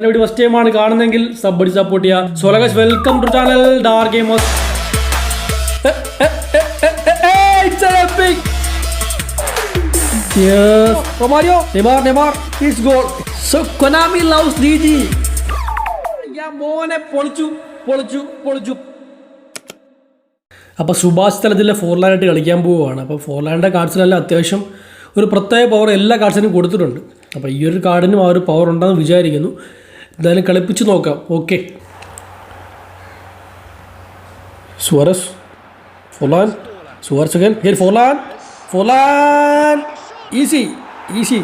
ഇവിടെ ഫസ്റ്റ് ടൈമാണ് കാണുന്നെങ്കിൽ സബ് അടി സപ്പോർട്ട് ചെയ്യുക so welcome to channel dark gamers! Yes. Romario, Neymar, Neymar, it's goal. So Konami loves DG. ഞാൻ മോനെ പൊളിച്ചു പൊളിച്ചു പൊളിച്ചു അപ്പോൾ സുഭാഷ് തലത്തിലെ ഫോർലാൻഡായിട്ട് കളിക്കാൻ പോവുകയാണ് അപ്പോൾ ഫോർലാൻഡിന്റെ കാർഡ്സിലെല്ലാം അത്യാവശ്യം ഒരു പ്രത്യേക പവർ എല്ലാ കാർഡ്സിനും കൊടുത്തിട്ടുണ്ട് അപ്പോൾ ഈ ഒരു കാർഡിനും ആ ഒരു പവർ ഉണ്ടെന്ന് വിചാരിക്കുന്നു എന്തായാലും കളിപ്പിച്ച് നോക്കാം. Okay Suarez Forlan Suarez again get Forlan. Forlan. Easy easy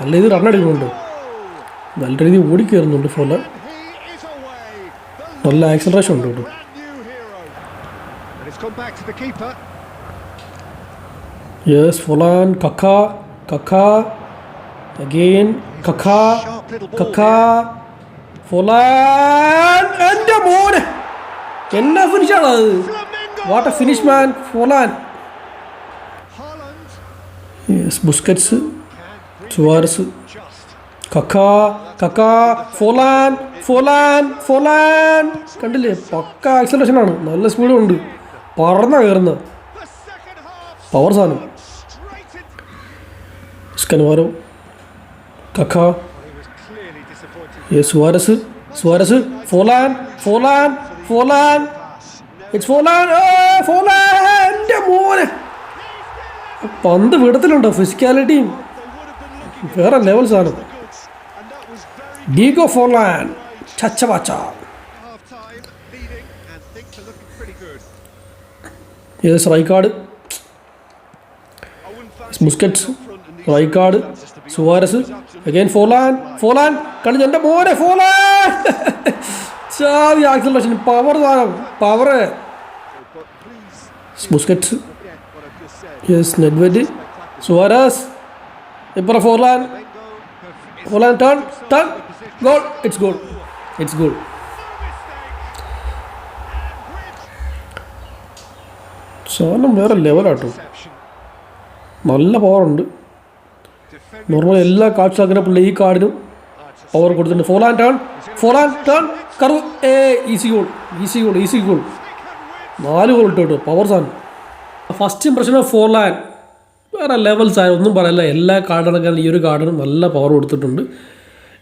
നല്ല രീതിയിൽ റണ്ണടിക്കുന്നുണ്ട് നല്ല രീതിയിൽ ഓടിക്കയറുന്നുണ്ട് ഫൊലാൻ. നല്ല ആക്സലറേഷൻ ഉണ്ട് കേട്ടോ. യെസ് ഫൊലാൻ കക്ക. കക്ക. അഗെയിൻ കക്ക. എന്റെ മോനെ എന്നാ ഫിനിഷാണ് അത്? What a finish man Forlan. Yes Busquets Suarez Kaka Kaka Forlan ഫൊലാൻ ഫൊലാൻ. കണ്ടില്ലേ? പക്ക ആക്സലേഷൻ ആണ്. നല്ല സ്പീഡും ഉണ്ട്. പറന്ന കയറുന്ന പവർ സാധനം. Cannavaro. Kaka. Suarez Suarez Forlan Forlan Forlan it's Forlan Forlan എന്റെ മോനെ. പന്ത് വിടത്തിലുണ്ടോ? ഫിസിക്കാലിറ്റിയും വേറെ ലെവൽ സാധനം. Diego Forlan Rijkaard I wouldn't fancy Busquets Rijkaard Suarez again Forlan Forlan കളി എന്റെ മോനെ ഫോർലാൻ ചാവി ആക്സലേഷൻ പവർ താരം power Busquets. Yes Nedved Suarez ഇപ്പുറം Forlan Forlan turn turn goal it's goal it's goal. സാധനം വേറെ ലെവലാട്ടോ നല്ല പവറുണ്ട് നോർമൽ എല്ലാ കാർഡ്സും അങ്ങനെ പുള്ളി ഈ കാർഡിനും പവർ കൊടുത്തിട്ടുണ്ട്. Four and turn four and turn കറു ഏ easy goal easy goal easy goal നാല് ഗോൾ ഇട്ടു കേട്ടോ. പവർ സാധനം. First impression of four LAN വേറെ ലെവൽസ് ആയ ഒന്നും പറയല്ല. എല്ലാ കാർഡിനൊക്കെ ഈ ഒരു കാർഡിനും നല്ല പവർ കൊടുത്തിട്ടുണ്ട്.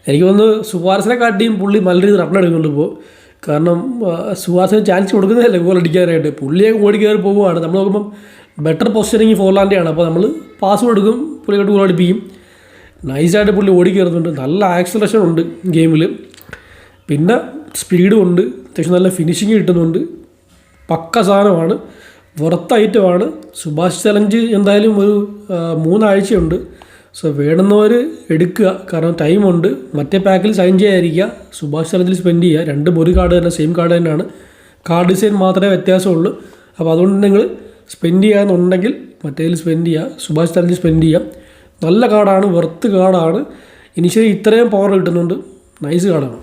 എനിക്ക് വന്ന് സുഹാസിനെ കാട്ടിയും പുള്ളി നല്ല രീതിയിൽ റൺ എടുക്കുന്നുണ്ട് ഇപ്പോൾ കാരണം സുഹാസിന് ചാൻസ് കൊടുക്കുന്നതല്ലേ ഗോൾ അടിക്കാനായിട്ട്. പുള്ളിയെ ഓടി പോവുകയാണ്. നമ്മൾ നോക്കുമ്പം ബെറ്റർ പൊസിഷനിങ് ഫോർ ഫോർലാൻഡെയാണ് അപ്പോൾ നമ്മൾ പാസ് കൊടുക്കും. പുള്ളിയോട്ട് ഗോൾ അടിപ്പിക്കും. നൈസായിട്ട് പുള്ളി ഓടിക്കയറുന്നുണ്ട് നല്ല ആക്സലേഷൻ ഉണ്ട് ഗെയിമിൽ പിന്നെ സ്പീഡും ഉണ്ട്. അത്യാവശ്യം നല്ല ഫിനിഷിങ് കിട്ടുന്നുണ്ട്. പക്ക സാധനമാണ്. വെറുത്ത ഐറ്റമാണ് സുഭാഷ് ചലഞ്ച് എന്തായാലും ഒരു മൂന്നാഴ്ചയുണ്ട്. സോ വേണമെന്നവർ എടുക്കുക. കാരണം ടൈമുണ്ട് മറ്റേ പാക്കിൽ സൈൻ ചെയ്യാതിരിക്കുക. സുഭാഷ് ചലഞ്ചിൽ സ്പെൻഡ് ചെയ്യുക. രണ്ടും ഒരു കാർഡ് തന്നെ സെയിം കാർഡ് തന്നെയാണ്. കാർഡ് ഡിസൈൻ മാത്രമേ വ്യത്യാസമുള്ളൂ. അപ്പോൾ അതുകൊണ്ട് നിങ്ങൾ സ്പെൻഡ് ചെയ്യാന്നുണ്ടെങ്കിൽ മറ്റേതിൽ സ്പെൻഡ് ചെയ്യുക സുഭാഷ് തലത്തിൽ സ്പെൻഡ് ചെയ്യാം. നല്ല കാർഡാണ് വെർത്ത് കാർഡാണ് ഇനിഷ്യലി ഇത്രയും പവർ കിട്ടുന്നുണ്ട്. നൈസ് കാർഡാണ്